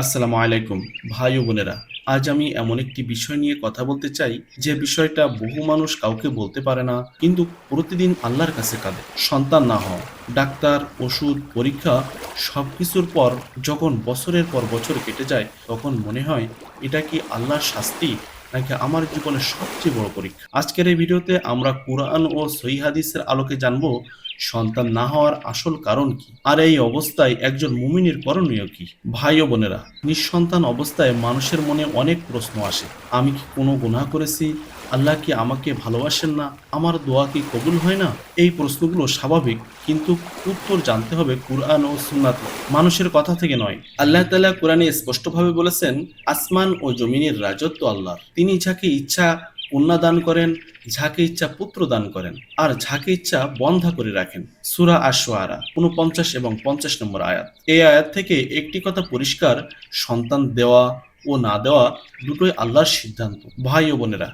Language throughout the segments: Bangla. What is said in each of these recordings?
আসসালামু আলাইকুম, ভাই ও বোনেরা। আজ আমি এমন একটি বিষয় নিয়ে কথা বলতে চাই, যে বিষয়টা বহু মানুষ কাউকে বলতে পারে না, কিন্তু প্রতিদিন আল্লাহর কাছে কাঁদে। সন্তান না হওয়া ডাক্তার, ওষুধ, পরীক্ষা সব কিছুর পর যখন বছরের পর বছর কেটে যায়, তখন মনে হয়, এটা কি আল্লাহর শাস্তি, নাকি আমার জীবনের সবচেয়ে বড় পরীক্ষা? আজকের এই ভিডিওতে আমরা কোরআন ও সহি হাদিসের আলোকে জানব সন্তান না হওয়ার আসল কারণ কি? আর এই অবস্থায় একজন মুমিনের করণীয় কি? ভাই ও বোনেরা, নিঃসন্তান অবস্থায় মানুষের মনে অনেক প্রশ্ন আসে। আমি কি কোনো গুনাহ করেছি? আল্লাহ কি আমাকে ভালোবাসেন না? আমার দোয়া কি কবুল হয় না? এই প্রশ্নগুলো স্বাভাবিক, কিন্তু উত্তর জানতে হবে কুরআন ও সুন্নাত। মানুষের কথা থেকে নয়। আল্লাহ তাআলা কোরআনে স্পষ্টভাবে বলেছেন, আসমান ও জমিনের রাজত্ব আল্লাহর। তিনি যাকে ইচ্ছা কন্যা দান করেন যাকে ইচ্ছা পুত্র দান করেন, আর যাকে ইচ্ছা বন্ধা করে রাখেন। সুরা আশোয়ারা উনপঞ্চাশ এবং পঞ্চাশ নম্বর আয়াত। এই আয়াত থেকে একটি কথা পরিষ্কার, সন্তান দেওয়া ও না দেওয়া দুটোই আল্লাহর সিদ্ধান্ত। ভাই ও বোনেরা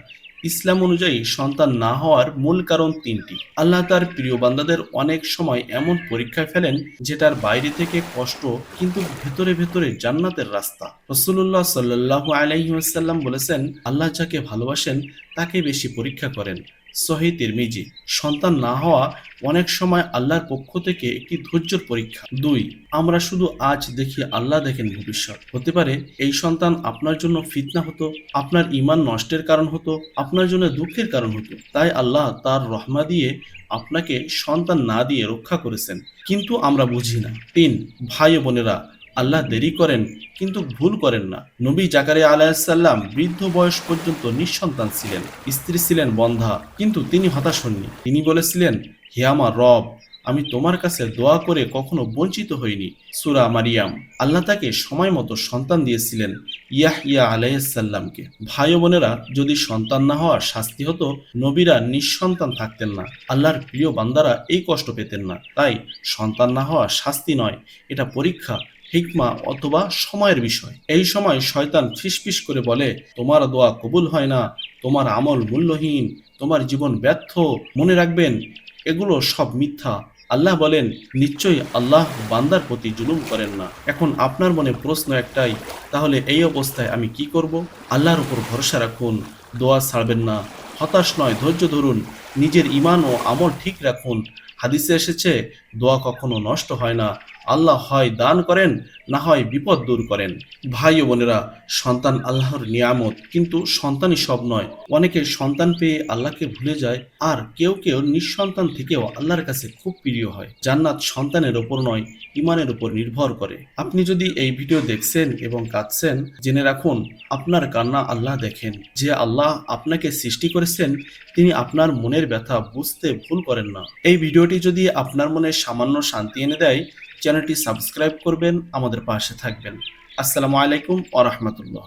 ইসলাম অনুযায়ী সন্তান না হওয়ার মূল কারণ তিনটি। আল্লাহ তার প্রিয় বান্দাদের অনেক সময় এমন পরীক্ষায় ফেলেন যেটার বাইরে থেকে কষ্ট, কিন্তু ভেতরে ভেতরে জান্নাতের রাস্তা। রসুল্লাহ সাল্লাহ আলাইসাল্লাম বলেছেন, আল্লাহ যাকে ভালোবাসেন, তাকে বেশি পরীক্ষা করেন। সহি তিরমিজি। সন্তান না হওয়া অনেক সময় আল্লাহর পক্ষ থেকে একটি ধৈর্যের পরীক্ষা। দুই, আমরা শুধু আজ দেখি আল্লাহ দেখেন ভবিষ্যৎ। হতে পারে এই সন্তান আপনার জন্য ফিতনা হতো, আপনার ইমান নষ্টের কারণ হতো, আপনার জন্য দুঃখের কারণ হতো। তাই আল্লাহ তার রহমা দিয়ে আপনাকে সন্তান না দিয়ে রক্ষা করেছেন। কিন্তু আমরা বুঝি না। তিন, ভাই বোনেরা আল্লাহ দেরি করেন, কিন্তু ভুল করেন না। নবী জাকারিয়া আলাইসাল্লাম বৃদ্ধ বয়স পর্যন্ত নিঃসন্তান ছিলেন, স্ত্রী ছিলেন বন্ধা, কিন্তু তিনি হতাশ হননি। তিনি বলেছিলেন, হে আমার রব, আমি তোমার কাছে দোয়া করে কখনো বঞ্চিত হইনি। সুরা মারিয়াম, আল্লাহ তাকে সময় মতো সন্তান দিয়েছিলেন ইয়াহ ইয়া আলাইসাল্লামকে ভাই বোনেরা, যদি সন্তান না হওয়ার শাস্তি হতো, নবীরা নিঃসন্তান থাকতেন না। আল্লাহর প্রিয় বান্দারা এই কষ্ট পেতেন না। তাই সন্তান না হওয়া শাস্তি নয়, এটা পরীক্ষা হিকমা অথবা সময়ের বিষয়। এই সময় শয়তান ফিসফিস করে বলে, তোমার দোয়া কবুল হয় না, তোমার আমল মূল্যহীন, তোমার জীবন ব্যর্থ। মনে রাখবেন, এগুলো সব মিথ্যা। আল্লাহ বলেন, নিশ্চয়ই আল্লাহ বান্দার প্রতি জুলুম করেন না। এখন আপনার মনে প্রশ্ন একটাই, তাহলে এই অবস্থায় আমি কি করব? আল্লাহর উপর ভরসা রাখুন, দোয়া ছাড়বেন না। হতাশ নয়, ধৈর্য ধরুন, নিজের ইমান ও আমল ঠিক রাখুন। হাদিসে এসেছে, দোয়া কখনো নষ্ট হয় না। আল্লাহ হয় দান করেন, না হয় বিপদ দূর করেন। ভাই ও বোনেরা, সন্তান আল্লাহর নিয়ামত, কিন্তু সন্তানই সব নয়। অনেকে সন্তান পেয়ে আল্লাহকে ভুলে যায়, আর কেউ কেউ নিঃসন্তান থেকেও আল্লাহর কাছে খুব প্রিয় হয়। জান্নাত সন্তানের ওপর নয় ইমানের উপর নির্ভর করে। আপনি যদি এই ভিডিও দেখছেন এবং কাঁদছেন, জেনে রাখুন, আপনার কান্না আল্লাহ দেখেন। যে আল্লাহ আপনাকে সৃষ্টি করেছেন, তিনি আপনার মনের ব্যথা বুঝতে ভুল করেন না। এই ভিডিওটি যদি আপনার মনে সামান্য শান্তি এনে দেয় চ্যানেলটি সাবস্ক্রাইব করবেন আমাদের পাশে থাকবেন। আসসালামু আলাইকুম আ রহমতুল্লাহ।